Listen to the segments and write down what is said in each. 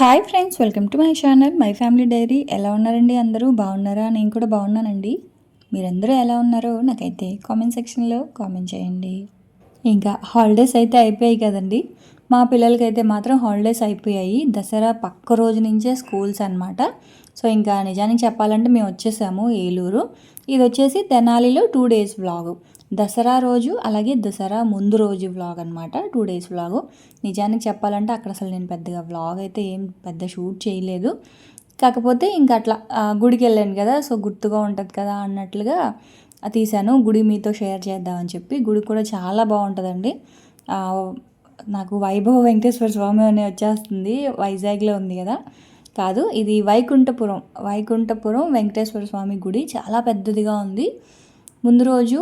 Hi friends welcome to my channel my family diary ఎలా ఉన్నారండి అందరూ? బాగున్నారా? నేను కూడా బాగున్నానండి. మీరందరూ ఎలా ఉన్నారో నాకైతే కామెంట్ సెక్షన్లో కామెంట్ చేయండి. ఇంకా హాలిడేస్ అయితే అయిపోయాయి కదండి. మా పిల్లలకైతే మాత్రం హాలిడేస్ అయిపోయాయి. దసరా పక్క రోజు నుంచే స్కూల్స్ అనమాట సో ఇంకా నిజానికి చెప్పాలంటే మేము వచ్చేసాము ఏలూరు. ఇది వచ్చేసి తెనాలిలో టూ డేస్ బ్లాగు దసరా రోజు అలాగే దసరా ముందు రోజు వ్లాగ్ అనమాట టూ డేస్ వ్లాగ్ నిజానికి చెప్పాలంటే అక్కడ అసలు నేను పెద్దగా వ్లాగ్ అయితే ఏం పెద్ద షూట్ చేయలేదు. కాకపోతే ఇంకా అట్లా గుడికి వెళ్ళాను కదా సో గుర్తుగా ఉంటుంది కదా అన్నట్లుగా తీశాను. గుడి మీతో షేర్ చేద్దామని చెప్పి. గుడి కూడా చాలా బాగుంటుందండి. నాకు వైభవ వెంకటేశ్వర స్వామి అనే వచ్చేస్తుంది. వైజాగ్లో ఉంది కదా. కాదు ఇది వైకుంఠపురం. వైకుంఠపురం వెంకటేశ్వర స్వామి గుడి చాలా పెద్దదిగా ఉంది. ముందు రోజు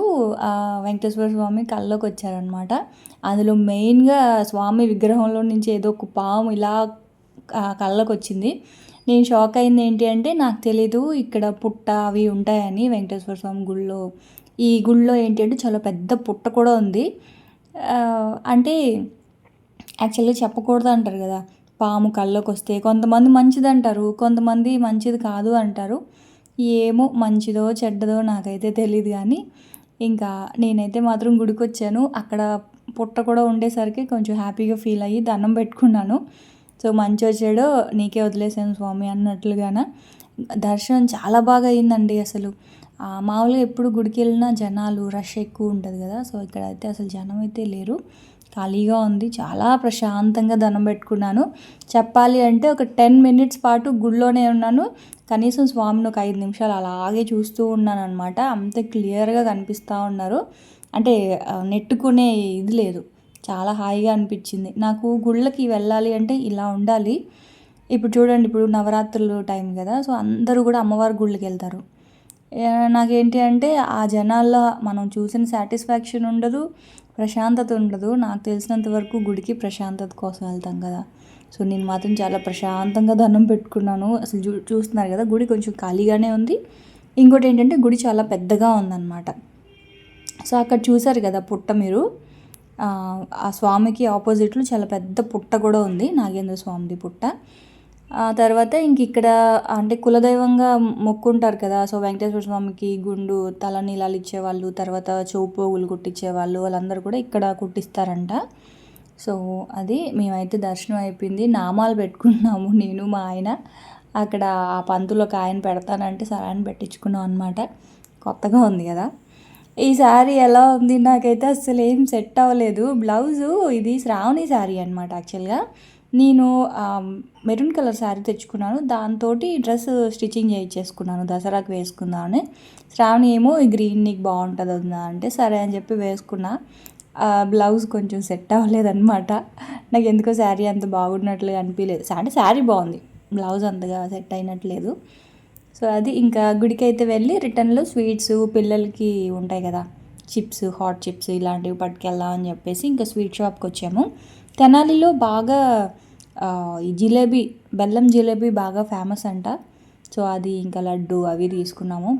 వెంకటేశ్వర స్వామి కళ్ళలోకి వచ్చారనమాట అందులో మెయిన్గా స్వామి విగ్రహంలో నుంచి ఏదో ఒక పాము ఇలా కళ్ళలోకి వచ్చింది. నేను షాక్ అయింది ఏంటి అంటే నాకు తెలీదు ఇక్కడ పుట్ట అవి ఉంటాయని వెంకటేశ్వర స్వామి గుళ్ళో. ఈ గుళ్ళో ఏంటి అంటే చాలా పెద్ద పుట్ట కూడా ఉంది. అంటే యాక్చువల్గా చెప్పకూడదు అంటారు కదా పాము కళ్ళలోకి వస్తే. కొంతమంది మంచిది అంటారు కొంతమంది మంచిది కాదు అంటారు. ఏమో మంచిదో చెడ్డదో నాకైతే తెలియదు కానీ ఇంకా నేనైతే మాత్రం గుడికి వచ్చాను అక్కడ పుట్ట కూడా ఉండేసరికి కొంచెం హ్యాపీగా ఫీల్ అయ్యి దండం పెట్టుకున్నాను. సో మంచి వచ్చాడో నీకే వదిలేసాను స్వామి అన్నట్లుగాన. దర్శనం చాలా బాగా అయిందండి అసలు. మామూలుగా ఎప్పుడు గుడికి వెళ్ళినా జనాలు రష్ ఎక్కువ ఉంటుంది కదా. సో ఇక్కడ అయితే అసలు జనం అయితే లేరు. ఖాళీగా ఉంది. చాలా ప్రశాంతంగా దండం పెట్టుకున్నాను. చెప్పాలి అంటే ఒక టెన్ మినిట్స్ పాటు గుడిలోనే ఉన్నాను. కనీసం స్వామిని ఒక ఐదు నిమిషాలు అలాగే చూస్తూ ఉన్నాను అనమాట అంత క్లియర్గా కనిపిస్తూ ఉన్నారు. అంటే నెట్టుకునే ఇది లేదు. చాలా హాయిగా అనిపించింది. నాకు గుళ్ళకి వెళ్ళాలి అంటే ఇలా ఉండాలి. ఇప్పుడు చూడండి ఇప్పుడు నవరాత్రులు టైం కదా సో అందరూ కూడా అమ్మవారి గుళ్ళకి వెళ్తారు. నాకేంటి అంటే ఆ జనాల్లో మనం చూసిన సాటిస్ఫాక్షన్ ఉండదు ప్రశాంతత ఉండదు. నాకు తెలిసినంత వరకు గుడికి ప్రశాంతత కోసం వెళ్తాం కదా. సో నేను మాత్రం చాలా ప్రశాంతంగా దండం పెట్టుకున్నాను. అసలు చూ చూస్తున్నారు కదా గుడి కొంచెం ఖాళీగానే ఉంది. ఇంకోటి ఏంటంటే గుడి చాలా పెద్దగా ఉందన్నమాట. సో అక్కడ చూసారు కదా పుట్ట మీరు. ఆ స్వామికి ఆపోజిట్లో చాలా పెద్ద పుట్ట కూడా ఉంది నాగేంద్ర స్వామిది పుట్ట. తర్వాత ఇంక ఇక్కడ అంటే కులదైవంగా మొక్కుంటారు కదా సో వెంకటేశ్వర స్వామికి గుండు తల నీలాలు ఇచ్చేవాళ్ళు తర్వాత చౌపోగులు కుట్టించేవాళ్ళు వాళ్ళందరూ కూడా ఇక్కడ కుట్టిస్తారంట. సో అది మేమైతే దర్శనం అయిపోయింది. నామాలు పెట్టుకున్నాము నేను మా ఆయన. అక్కడ ఆ పంతులు ఒక ఆయన పెడతానంటే సరే అని పెట్టించుకున్నాం అనమాట కొత్తగా ఉంది కదా. ఈ శారీ ఎలా ఉంది? నాకైతే అసలు ఏం సెట్ అవ్వలేదు. బ్లౌజు ఇది శ్రావణి శారీ అనమాట యాక్చువల్గా. నేను మెరూన్ కలర్ శారీ తెచ్చుకున్నాను. దాంతో డ్రెస్ స్టిచ్చింగ్ చేయించేసుకున్నాను. దసరాకి వేసుకుందామని. శ్రావణి ఏమో గ్రీన్ నీకు బాగుంటుంది అంటే సరే అని చెప్పి వేసుకున్నా. బ్లౌజ్ కొంచెం సెట్ అవ్వలేదన్నమాట. నాకు ఎందుకో శారీ అంత బాగున్నట్లుగా అనిపించలేదు అంటే శారీ బాగుంది. బ్లౌజ్ అంతగా సెట్ అయినట్లేదు. సో అది ఇంకా గుడికి అయితే వెళ్ళి రిటర్న్లో స్వీట్స్ పిల్లలకి ఉంటాయి కదా. చిప్స్ హాట్ చిప్స్ ఇలాంటివి పట్టుకెళ్దాం అని చెప్పేసి ఇంకా స్వీట్ షాప్కి వచ్చాము. తెనాలిలో బాగా ఈ జిలేబీ బెల్లం జిలేబీ బాగా ఫేమస్ అంట. సో అది ఇంకా లడ్డు అవి తీసుకున్నాము.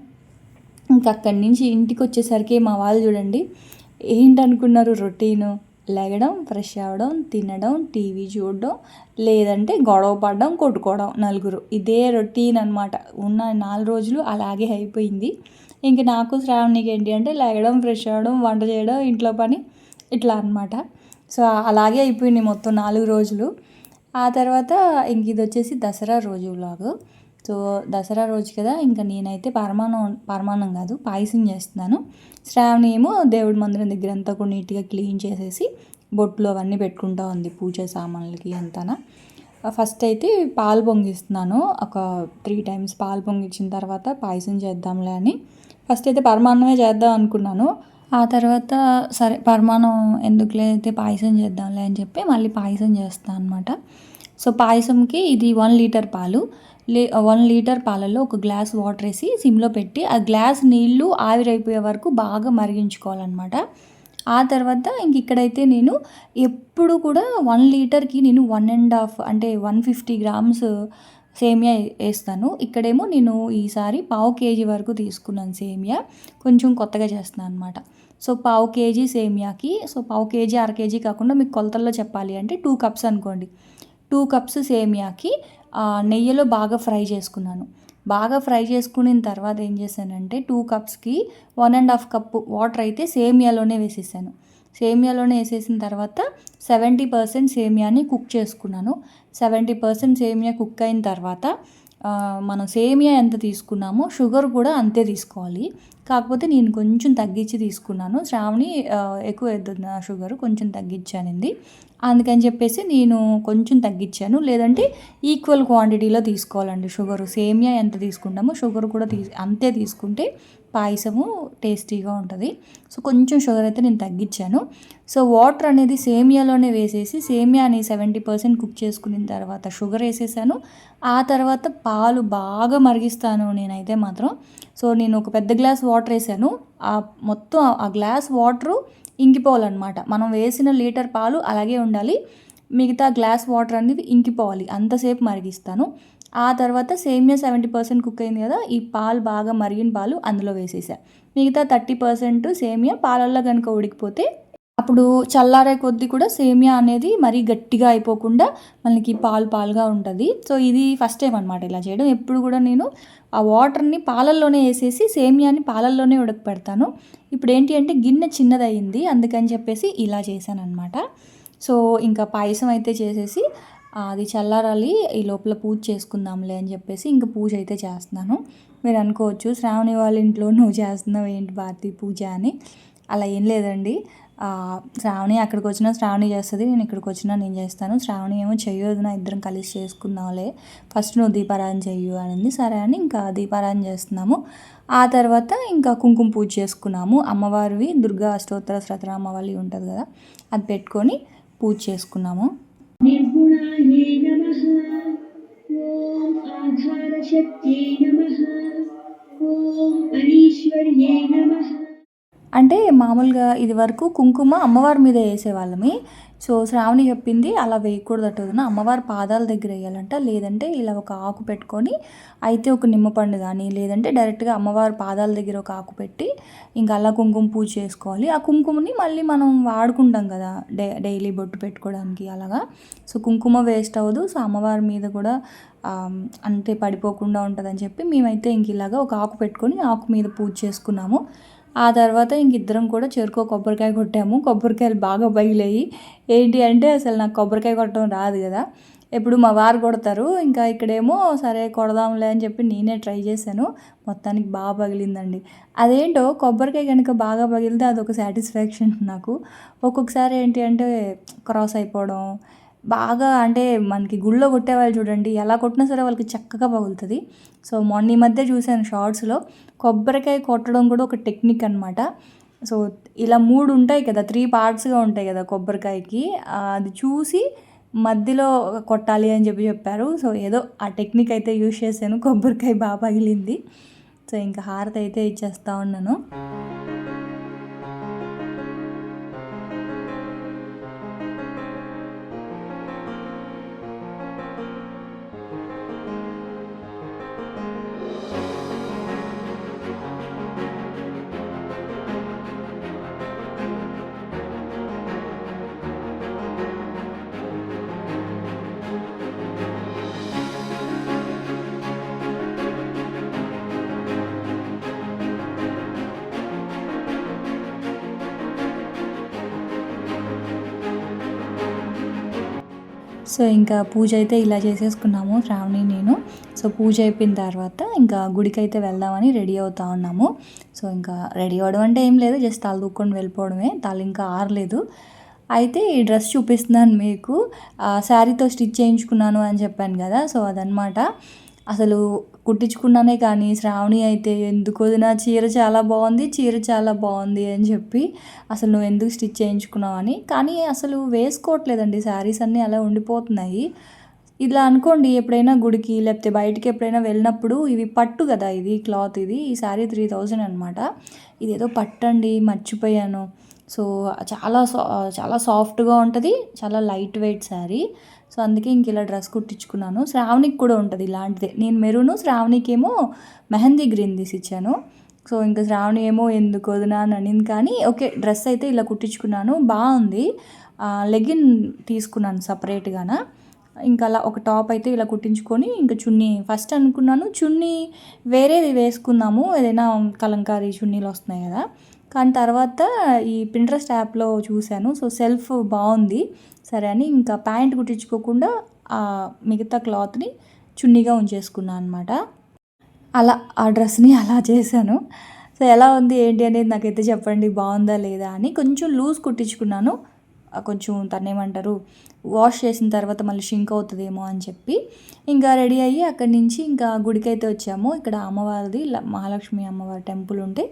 ఇంకా అక్కడి నుంచి ఇంటికి వచ్చేసరికి మా వాళ్ళు చూడండి ఏంటనుకున్నారు రొటీను? లెగడం ఫ్రెష్ అవ్వడం తినడం టీవీ చూడడం లేదంటే గొడవ పడడం కొట్టుకోవడం నలుగురు. ఇదే రొటీన్ అనమాట ఉన్న నాలుగు రోజులు అలాగే అయిపోయింది. ఇంక నాకు శ్రావణికి ఏంటి అంటే లెగడం ఫ్రెష్ అవ్వడం వంట చేయడం ఇంట్లో పని ఇట్లా అనమాట సో అలాగే అయిపోయింది మొత్తం నాలుగు రోజులు. ఆ తర్వాత ఇంక ఇది వచ్చేసి దసరా రోజు బ్లాగు సో దసరా రోజు కదా ఇంకా నేనైతే పరమాణం పరమాణం కాదు పాయసం చేస్తున్నాను. శ్రావణి ఏమో దేవుడి మందిరం దగ్గర అంతా కూడా నీట్గా క్లీన్ చేసేసి బొట్లు అవన్నీ పెట్టుకుంటా ఉంది పూజ సామాన్లకి అంతా ఫస్ట్ అయితే పాలు పొంగిస్తున్నాను. ఒక త్రీ టైమ్స్ పాలు పొంగిచ్చిన తర్వాత పాయసం చేద్దాంలే అని. ఫస్ట్ అయితే పరమాన్నమే చేద్దాం అనుకున్నాను. ఆ తర్వాత సరే పరమాణం ఎందుకులే అయితే పాయసం చేద్దాంలే అని చెప్పి మళ్ళీ పాయసం చేస్తాను అనమాట సో పాయసంకి ఇది వన్ లీటర్ పాలు. లే వన్ లీటర్ పాలలో ఒక గ్లాస్ వాటర్ వేసి సిమ్లో పెట్టి ఆ గ్లాస్ నీళ్ళు ఆవిరైపోయే వరకు బాగా మరిగించుకోవాలన్నమాట. ఆ తర్వాత ఇంక ఇక్కడైతే నేను ఎప్పుడు కూడా వన్ లీటర్కి నేను వన్ అండ్ హాఫ్ అంటే వన్ ఫిఫ్టీ గ్రామ్స్ సేమియా వేస్తాను. ఇక్కడేమో నేను ఈసారి పావు కేజీ వరకు తీసుకున్నాను సేమియా. కొంచెం కొత్తగా చేస్తున్నాను అనమాట సో పావు కేజీ సేమియాకి సో పావు కేజీ అర కేజీ కాకుండా మీకు కొలతల్లో చెప్పాలి అంటే టూ కప్స్ అనుకోండి. టూ కప్స్ సేమియాకి నెయ్యిలో బాగా ఫ్రై చేసుకున్నాను. బాగా ఫ్రై చేసుకున్న తర్వాత ఏం చేశానంటే two కప్స్కి one and half cup water అయితే సేమియాలోనే వేసేసాను. సేమియాలోనే వేసేసిన తర్వాత సెవెంటీ పర్సెంట్ సేమియాని కుక్ చేసుకున్నాను. సెవెంటీ పర్సెంట్ సేమియా కుక్ అయిన తర్వాత మనం సేమియా ఎంత తీసుకున్నామో షుగర్ కూడా అంతే తీసుకోవాలి. కాకపోతే నేను కొంచెం తగ్గించి తీసుకున్నాను. శ్రావణి ఎక్కువ వేద్దు షుగర్ కొంచెం తగ్గించానండి అందుకని చెప్పేసి నేను కొంచెం తగ్గించాను. లేదంటే ఈక్వల్ క్వాంటిటీలో తీసుకోవాలండి షుగర్. సేమియా ఎంత తీసుకుంటామో షుగర్ కూడా తీ అంతే తీసుకుంటే పాయసము టేస్టీగా ఉంటుంది. సో కొంచెం షుగర్ అయితే నేను తగ్గించాను. సో వాటర్ అనేది సేమియాలోనే వేసేసి సేమియాని సెవెంటీ పర్సెంట్ కుక్ చేసుకున్న తర్వాత షుగర్ వేసేసాను. ఆ తర్వాత పాలు బాగా మరిగిస్తాను నేనైతే మాత్రం. సో నేను ఒక పెద్ద గ్లాస్ వాటర్ వేసాను. ఆ మొత్తం ఆ గ్లాస్ వాటరు ఇంకిపోవాలన్నమాట. మనం వేసిన లీటర్ పాలు అలాగే ఉండాలి. మిగతా గ్లాస్ వాటర్ అనేది ఇంకిపోవాలి. అంతసేపు మరిగిస్తాను. ఆ తర్వాత సేమియా సెవెంటీ పర్సెంట్ కుక్ అయింది కదా ఈ పాలు బాగా మరిగిన పాలు అందులో వేసేసా. మిగతా థర్టీ పర్సెంట్ సేమియా పాలల్లో కనుక ఉడికిపోతే అప్పుడు చల్లారే కొద్దీ కూడా సేమియా అనేది మరీ గట్టిగా అయిపోకుండా మనకి పాలు పాలుగా ఉంటుంది. సో ఇది ఫస్ట్ టైం అనమాట ఇలా చేయడం. ఎప్పుడు కూడా నేను ఆ వాటర్ని పాలల్లోనే వేసేసి సేమియాని పాలల్లోనే ఉడకపెడతాను. ఇప్పుడు ఏంటి అంటే గిన్నె చిన్నదయ్యింది అందుకని చెప్పేసి ఇలా చేశాను అనమాట సో ఇంకా పాయసం అయితే చేసేసి అది చల్లారాలి ఈ లోపల పూజ చేసుకుందాంలే అని చెప్పేసి ఇంకా పూజ అయితే చేస్తున్నాను. మీరు అనుకోవచ్చు శ్రావణి వాళ్ళ ఇంట్లో నువ్వు చేస్తున్నావు ఏంటి భారతి పూజ అని. అలా ఏం లేదండి. శ్రావణి అక్కడికి వచ్చినా శ్రావణి చేస్తుంది నేను ఇక్కడికి వచ్చినా నేను చేస్తాను. శ్రావణి ఏమో చెయ్యొద్దు నా ఇద్దరం కలిసి చేసుకుందాంలే. ఫస్ట్ నువ్వు దీపారాయణ చెయ్యు అనింది. సరే అని ఇంకా దీపారాయణ చేస్తున్నాము. ఆ తర్వాత ఇంకా కుంకుమ పూజ చేసుకున్నాము. అమ్మవారివి దుర్గా అష్టోత్తర శ్రతరామవల్లి ఉంటుంది కదా అది పెట్టుకొని పూజ చేసుకున్నాము. निर्गुणायै नमः ॐ आधारशक्त्यै नमः ॐ अनीश्वर्यै नमः అంటే మామూలుగా ఇది వరకు కుంకుమ అమ్మవారి మీద వేసేవాళ్ళమే. సో శ్రావణి చెప్పింది అలా వేయకూడదట వదిన. అమ్మవారి పాదాల దగ్గర వేయాలంట. లేదంటే ఇలా ఒక ఆకు పెట్టుకొని అయితే ఒక నిమ్మపండు కానీ లేదంటే డైరెక్ట్గా అమ్మవారి పాదాల దగ్గర ఒక ఆకు పెట్టి ఇంకా అలా కుంకుమ పూజ చేసుకోవాలి. ఆ కుంకుమని మళ్ళీ మనం వాడుకుంటాం కదా డే డైలీ బొట్టు పెట్టుకోవడానికి అలాగా. సో కుంకుమ వేస్ట్ అవ్వదు. సో అమ్మవారి మీద కూడా అంటే పడిపోకుండా ఉంటుందని చెప్పి మేమైతే ఇంక ఇలాగా ఒక ఆకు పెట్టుకొని ఆకు మీద పూజ చేసుకున్నాము. ఆ తర్వాత ఇంక ఇద్దరం కూడా చెరుకో కొబ్బరికాయ కొట్టాము. కొబ్బరికాయలు బాగా బయలయ్యి ఏంటి అంటే అసలు నాకు కొబ్బరికాయ కొట్టడం రాదు కదా. ఎప్పుడు మా వారు కొడతారు. ఇంకా ఇక్కడేమో సరే కొడదాంలే అని చెప్పి నేనే ట్రై చేశాను. మొత్తానికి బాగా పగిలిందండి. అదేంటో కొబ్బరికాయ కనుక బాగా పగిలితే అదొక సాటిస్ఫాక్షన్ నాకు. ఒక్కొక్కసారి ఏంటి అంటే క్రాస్ అయిపోవడం బాగా అంటే మనకి గుళ్ళో కొట్టేవాళ్ళు చూడండి ఎలా కొట్టినా సరే వాళ్ళకి చక్కగా పగులుతుంది. సో మొన్న ఈ మధ్య చూశాను షార్ట్స్లో. కొబ్బరికాయ కొట్టడం కూడా ఒక టెక్నిక్ అనమాట సో ఇలా మూడు ఉంటాయి కదా త్రీ పార్ట్స్గా ఉంటాయి కదా కొబ్బరికాయకి. అది చూసి మధ్యలో కొట్టాలి అని చెప్పి చెప్పారు. సో ఏదో ఆ టెక్నిక్ అయితే యూజ్ చేశాను. కొబ్బరికాయ బాగా పగిలింది. సో ఇంకా హారతి అయితే ఇచ్చేస్తూ ఉన్నాను. సో ఇంకా పూజ అయితే ఇలా చేసేసుకున్నాము శ్రావణి నేను. సో పూజ అయిపోయిన తర్వాత ఇంకా గుడికి అయితే వెళ్దామని రెడీ అవుతా ఉన్నాము. సో ఇంకా రెడీ అవ్వడం అంటే ఏం లేదు జస్ట్ తల దూక్కొని వెళ్ళిపోవడమే తల ఇంకా ఆరలేదు. అయితే ఈ డ్రెస్ చూపిస్తున్నాను మీకు. ఆ, శారీతో స్టిచ్ చేయించుకున్నాను అని చెప్పాను కదా సో అదనమాట అసలు కుట్టించుకున్నానే కానీ శ్రావణి అయితే ఎందుకు నా చీర చాలా బాగుంది చీర చాలా బాగుంది అని చెప్పి అసలు నువ్వు ఎందుకు స్టిచ్ చేయించుకున్నావు అని. కానీ అసలు వేసుకోవట్లేదండి శారీస్ అన్నీ అలా ఉండిపోతున్నాయి. ఇలా అనుకోండి ఎప్పుడైనా గుడికి లేకపోతే బయటికి ఎప్పుడైనా వెళ్ళినప్పుడు ఇవి పట్టు కదా ఇది క్లాత్ ఇది ఈ శారీ త్రీ థౌజండ్ అనమాట ఇదేదో పట్టండి మర్చిపోయాను. సో చాలా సా చాలా సాఫ్ట్గా ఉంటుంది చాలా లైట్ వెయిట్ శారీ. సో అందుకే ఇంక ఇలా డ్రెస్ కుట్టించుకున్నాను. శ్రావణికి కూడా ఉంటుంది ఇలాంటిదే. నేను మెరూను శ్రావణికి ఏమో మెహందీ గ్రీన్ తీసి ఇచ్చాను సో ఇంకా శ్రావణి ఏమో ఎందుకు వదినా అని అనింది కానీ ఓకే డ్రెస్ అయితే ఇలా కుట్టించుకున్నాను. బాగుంది. లెగిన్ తీసుకున్నాను సపరేట్గాన. ఇంకా అలా ఒక టాప్ అయితే ఇలా కుట్టించుకొని ఇంకా చున్నీ ఫస్ట్ అనుకున్నాను. చున్నీ వేరేది వేసుకుందాము. ఏదైనా కలంకారీ చున్నీలు వస్తున్నాయి కదా. కానీ తర్వాత ఈ పింట్రెస్ట్ యాప్లో చూశాను. సో సెల్ఫ్ బాగుంది. సరే అని ఇంకా ప్యాంట్ కుట్టించుకోకుండా ఆ మిగతా క్లాత్ని చున్నీగా ఉంచేసుకున్నాను అనమాట అలా ఆ డ్రెస్ని అలా చేశాను. సో ఎలా ఉంది ఏంటి అనేది నాకైతే చెప్పండి బాగుందా లేదా అని కొంచెం లూజ్ కుట్టించుకున్నాను. కొంచెం తను ఏమంటారు వాష్ చేసిన తర్వాత మళ్ళీ షింక్ అవుతుందేమో అని చెప్పి ఇంకా రెడీ అయ్యి అక్కడి నుంచి ఇంకా గుడికైతే వచ్చాము. ఇక్కడ అమ్మవారిది మహాలక్ష్మి అమ్మవారి టెంపుల్ ఉంటే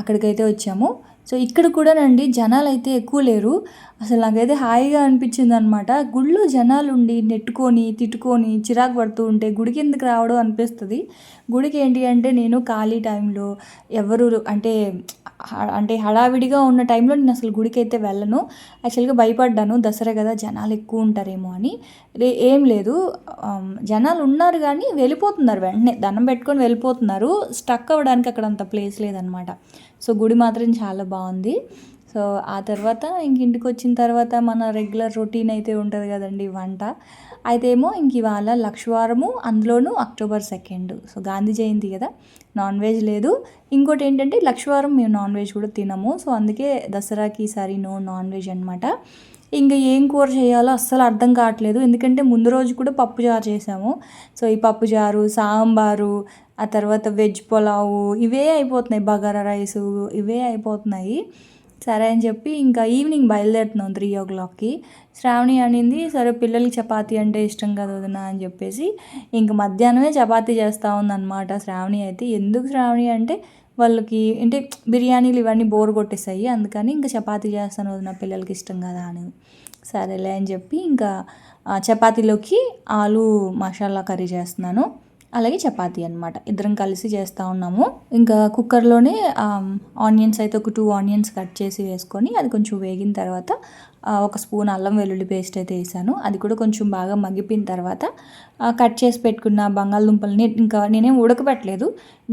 అక్కడికైతే వచ్చాము. సో ఇక్కడ కూడానండి జనాలు అయితే ఎక్కువ లేరు. అసలు నాకైతే హాయిగా అనిపించింది అనమాట గుళ్ళో జనాలు ఉండి నెట్టుకొని తిట్టుకొని చిరాకు పడుతూ ఉంటే గుడికి ఎందుకు రావడం అనిపిస్తుంది? గుడికి ఏంటి అంటే నేను ఖాళీ టైంలో ఎవరు అంటే అంటే హడావిడిగా ఉన్న టైంలో నేను అసలు గుడికి అయితే వెళ్ళను. యాక్చువల్గా భయపడ్డాను. దసరా కదా జనాలు ఎక్కువ ఉంటారేమో అని. రే ఏం లేదు. జనాలు ఉన్నారు కానీ వెళ్ళిపోతున్నారు వెంటనే. దండం పెట్టుకొని వెళ్ళిపోతున్నారు. స్టక్ అవ్వడానికి అక్కడ అంత ప్లేస్ లేదనమాట. సో గుడి మాత్రం చాలా బాగుంది. సో ఆ తర్వాత ఇంక ఇంటికి వచ్చిన తర్వాత మన రెగ్యులర్ రొటీన్ అయితే ఉంటుంది కదండి వంట. అయితే ఏమో ఇంక ఇవాళ లక్షవారము అందులోనూ October second. So Gandhi Jayanti కదా. నాన్ వెజ్ లేదు. ఇంకోటి ఏంటంటే లక్షవారం మేము నాన్ వెజ్ కూడా తినము. సో అందుకే దసరాకి ఈసారి నో నాన్ వెజ్ అనమాట ఇంకా ఏం కూర చేయాలో అస్సలు అర్థం కావట్లేదు. ఎందుకంటే ముందు రోజు కూడా పప్పు చారు చేసాము. సో ఈ పప్పు చారు సాంబారు ఆ తర్వాత వెజ్ పులావు ఇవే అయిపోతున్నాయి. బగారా రైసు ఇవే అయిపోతున్నాయి. సరే అని చెప్పి ఇంకా ఈవినింగ్ బయలుదేరుతున్నాం త్రీ ఓ క్లాక్కి శ్రావణి అనింది సరే పిల్లలకి చపాతీ అంటే ఇష్టం కదా వదినా అని చెప్పేసి ఇంక మధ్యాహ్నమే చపాతీ చేస్తూ ఉందన్నమాట శ్రావణి అయితే. ఎందుకు శ్రావణి అంటే వాళ్ళకి అంటే బిర్యానీలు ఇవన్నీ బోర్ కొట్టేసాయి అందుకని ఇంకా చపాతీ చేస్తాను వదిన పిల్లలకి ఇష్టం కదా అని. సరేలే అని చెప్పి ఇంకా చపాతీలోకి ఆలు మసాలా కర్రీ చేస్తున్నాను. అలాగే చపాతీ అనమాట ఇద్దరం కలిసి చేస్తూ ఉన్నాము. ఇంకా కుక్కర్లోనే ఆనియన్స్ అయితే ఒక టూ ఆనియన్స్ కట్ చేసి వేసుకొని అది కొంచెం వేగిన తర్వాత ఒక స్పూన్ అల్లం వెల్లుల్లి పేస్ట్ అయితే వేసాను. అది కూడా కొంచెం బాగా మగ్గిపోయిన తర్వాత కట్ చేసి పెట్టుకున్న బంగాళదుంపల్ని ఇంకా నేనేం ఉడకబెట్టలేదు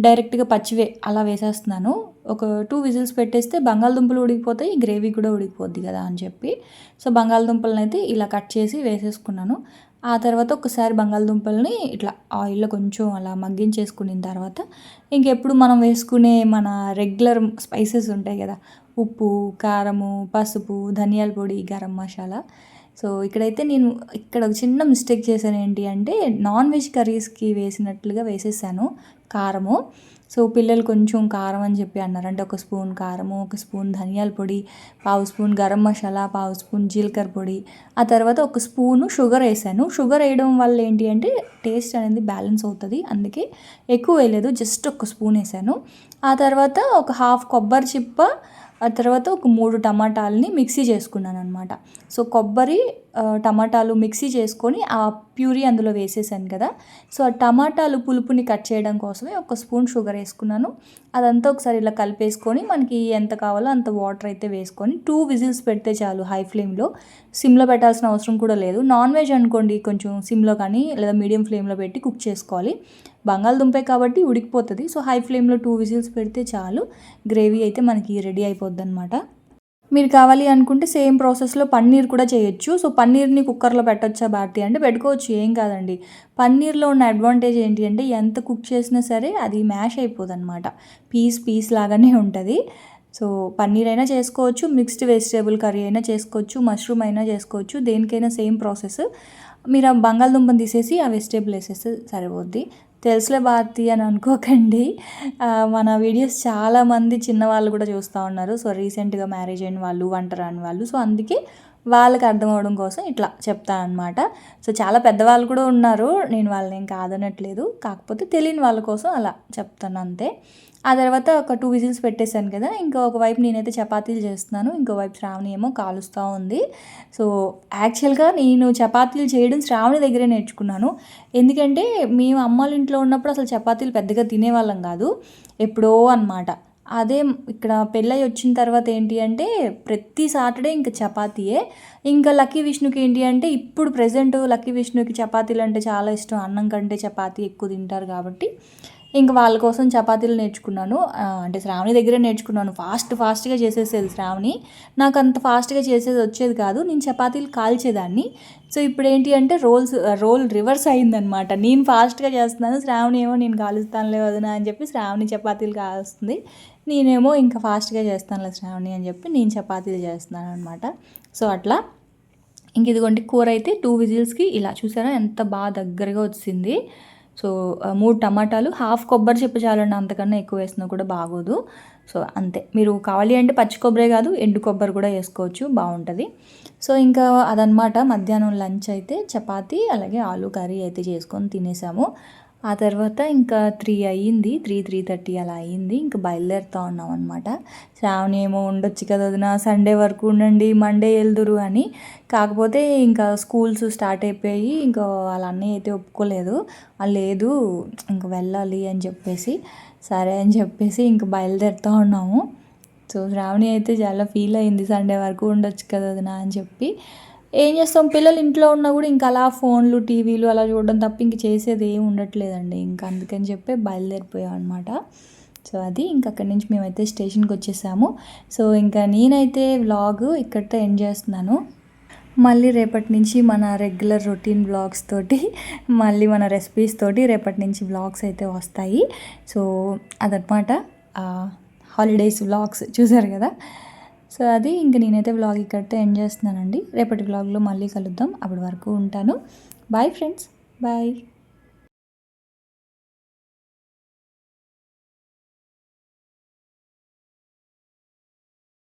డైరెక్ట్గా పచ్చివే అలా వేసేస్తున్నాను. ఒక టూ విజిల్స్ పెట్టేస్తే బంగాళదుంపలు ఉడికిపోతాయి గ్రేవీ కూడా ఉడికిపోద్ది కదా అని చెప్పి. సో బంగాళదుంపలను అయితే ఇలా కట్ చేసి వేసేసుకున్నాను. ఆ తర్వాత ఒకసారి బంగాళదుంపల్ని ఇట్లా ఆయిల్లో కొంచెం అలా మగ్గించేసుకున్న తర్వాత ఇంకెప్పుడు మనం వేసుకునే మన రెగ్యులర్ స్పైసెస్ ఉంటాయి కదా ఉప్పు కారము పసుపు ధనియాల పొడి గరం మసాలా. సో ఇక్కడైతే నేను ఇక్కడ ఒక చిన్న మిస్టేక్ చేశాను ఏంటి అంటే నాన్ వెజ్ కర్రీస్కి వేసినట్లుగా వేసేసాను కారము. సో పిల్లలు కొంచెం కారం అని చెప్పి అన్నారు అంటే ఒక స్పూన్ కారము ఒక స్పూన్ ధనియాల పొడి పావు స్పూన్ గరం మసాలా పావు స్పూన్ జీలకర్ర పొడి. ఆ తర్వాత ఒక స్పూను షుగర్ వేసాను. షుగర్ వేయడం వల్ల ఏంటి అంటే టేస్ట్ అనేది బ్యాలెన్స్ అవుతుంది. అందుకే ఎక్కువ వేయలేదు జస్ట్ ఒక స్పూన్ వేసాను. ఆ తర్వాత ఒక హాఫ్ కొబ్బరి చిప్ప ఆ తర్వాత ఒక మూడు టమాటాలని మిక్సీ చేసుకున్నాను అనమాట సో కొబ్బరి టమాటాలు మిక్సీ చేసుకొని ఆ ప్యూరీ అందులో వేసేసాను కదా. సో ఆ టమాటాలు పులుపుని కట్ చేయడం కోసమే ఒక స్పూన్ షుగర్ వేసుకున్నాను. అదంతా ఒకసారి ఇలా కలిపేసుకొని మనకి ఎంత కావాలో అంత వాటర్ అయితే వేసుకొని టూ విజిల్స్ పెడితే చాలు హై ఫ్లేమ్లో. సిమ్లో పెట్టాల్సిన అవసరం కూడా లేదు. నాన్ వెజ్ అనుకోండి కొంచెం సిమ్లో కానీ లేదా మీడియం ఫ్లేమ్లో పెట్టి కుక్ చేసుకోవాలి. బంగాళదుంపే కాబట్టి ఉడికిపోతుంది. సో హై ఫ్లేమ్లో టూ విజిల్స్ పెడితే చాలు. గ్రేవీ అయితే మనకి రెడీ అయిపోద్ది అనమాట మీరు కావాలి అనుకుంటే సేమ్ ప్రాసెస్లో పన్నీర్ కూడా చేయొచ్చు. సో పన్నీర్ని కుక్కర్లో పెట్టొచ్చా భారతి అంటే పెట్టుకోవచ్చు. ఏం కాదండి. పన్నీర్లో ఉన్న అడ్వాంటేజ్ ఏంటి అంటే ఎంత కుక్ చేసినా సరే అది మ్యాష్ అయిపోదన్నమాట. పీస్ పీస్ లాగానే ఉంటుంది. సో పన్నీర్ అయినా చేసుకోవచ్చు మిక్స్డ్ వెజిటేబుల్ కర్రీ అయినా చేసుకోవచ్చు మష్రూమ్ అయినా చేసుకోవచ్చు. దేనికైనా సేమ్ ప్రాసెస్. మీరు ఆ బంగాళదుంపను తీసేసి ఆ వెజిటేబుల్ వేసేస్తే సరిపోద్ది. తెలుసులే భారతి అని అనుకోకండి. మన వీడియోస్ చాలామంది చిన్నవాళ్ళు కూడా చూస్తూ ఉన్నారు. సో రీసెంట్గా మ్యారేజ్ అయిన వాళ్ళు వంట రాని వాళ్ళు. సో అందుకే వాళ్ళకి అర్థం అవడం కోసం ఇట్లా చెప్తాను సో చాలా పెద్దవాళ్ళు కూడా ఉన్నారు. నేను వాళ్ళని ఏం కాదనట్లేదు. కాకపోతే తెలియని వాళ్ళ కోసం అలా చెప్తాను అంతే. ఆ తర్వాత ఒక టూ విజిల్స్ పెట్టేశాను కదా ఇంకా ఒకవైపు నేనైతే చపాతీలు చేస్తున్నాను ఇంకోవైపు శ్రావణి ఏమో కాలుస్తూ ఉంది. సో యాక్చువల్గా నేను చపాతీలు చేయడం శ్రావణి దగ్గరే నేర్చుకున్నాను. ఎందుకంటే మేము అమ్మాళ్ళ ఇంట్లో ఉన్నప్పుడు అసలు చపాతీలు పెద్దగా తినేవాళ్ళం కాదు ఎప్పుడో అన్నమాట. అదే ఇక్కడ పెళ్ళై వచ్చిన తర్వాత ఏంటి అంటే ప్రతి సాటర్డే ఇంకా చపాతీయే. ఇంకా లక్కీ విష్ణుకి ఏంటి అంటే ఇప్పుడు ప్రజెంట్ లక్కీ విష్ణుకి చపాతీలు అంటే చాలా ఇష్టం. అన్నం కంటే చపాతీ ఎక్కువ తింటారు కాబట్టి. ఇంక వాళ్ళ కోసం చపాతీలు నేర్చుకున్నాను. అంటే శ్రావణి దగ్గరే నేర్చుకున్నాను. ఫాస్ట్ ఫాస్ట్గా చేసేసేది శ్రావణి. నాకు అంత ఫాస్ట్గా చేసేది వచ్చేది కాదు. నేను చపాతీలు కాల్చేదాన్ని. సో ఇప్పుడు ఏంటి అంటే రోల్స్ రోల్ రివర్స్ అయిందనమాట నేను ఫాస్ట్గా చేస్తున్నాను. శ్రావణి ఏమో నేను కాలుస్తానులే వదినా అని చెప్పి శ్రావణి చపాతీలు కాలుస్తుంది నేనేమో ఇంకా ఫాస్ట్గా చేస్తానులే శ్రావణి అని చెప్పి నేను చపాతీలు చేస్తున్నాను అనమాట సో అట్లా. ఇంక ఇదిగోండి కూర అయితే టూ విజిల్స్కి ఇలా చూసారా? ఎంత బాగా దగ్గరగా వచ్చింది. సో మూడు టమాటాలు హాఫ్ కొబ్బరి చెప్పు చాలండి అంతకన్నా ఎక్కువ వేసినా కూడా బాగోదు. సో అంతే. మీరు కావాలి అంటే పచ్చి కొబ్బరే కాదు ఎండు కొబ్బరి కూడా వేసుకోవచ్చు బాగుంటుంది. సో ఇంకా అదనమాట మధ్యాహ్నం లంచ్ అయితే చపాతీ అలాగే ఆలు కర్రీ అయితే చేసుకొని తినేసాము. ఆ తర్వాత ఇంకా త్రీ అయ్యింది త్రీ త్రీ థర్టీ అలా అయ్యింది. ఇంకా బయలుదేరుతూ ఉన్నాం అనమాట శ్రావణి ఏమో ఉండొచ్చు కదా వదిన సండే వరకు ఉండండి మండే వెళ్దురు అని. కాకపోతే ఇంకా స్కూల్స్ స్టార్ట్ అయిపోయి ఇంకా వాళ్ళ అన్నయ్య అయితే ఒప్పుకోలేదు. లేదు ఇంకా వెళ్ళాలి అని చెప్పేసి సరే అని చెప్పేసి ఇంకా బయలుదేరుతూ ఉన్నాము. సో శ్రావణి అయితే చాలా ఫీల్ అయింది సండే వరకు ఉండొచ్చు కదా వదిన అని చెప్పి. ఏం చేస్తాం? పిల్లలు ఇంట్లో ఉన్నా కూడా ఇంకా అలా ఫోన్లు టీవీలు అలా చూడడం తప్ప ఇంక చేసేది ఏమి ఉండట్లేదండి. ఇంకా అందుకని చెప్పి బయలుదేరిపోయాం అనమాట సో అది ఇంకా అక్కడి నుంచి మేమైతే స్టేషన్కి వచ్చేసాము. సో ఇంకా నేనైతే వ్లాగ్ ఇక్కడితో ఎండ్ చేస్తున్నాను. మళ్ళీ రేపటి నుంచి మన రెగ్యులర్ రొటీన్ బ్లాగ్స్ తోటి మళ్ళీ మన రెసిపీస్ తోటి రేపటి నుంచి బ్లాగ్స్ అయితే వస్తాయి. సో అదనమాట హాలిడేస్ వ్లాగ్స్ చూసారు కదా? సో అది ఇంక నేనైతే వ్లాగ్ ఇక్కడితో ఎండ్ చేస్తున్నానండి. రేపటి వ్లాగ్లో మళ్ళీ కలుద్దాం. అప్పటి వరకు ఉంటాను. Bye friends bye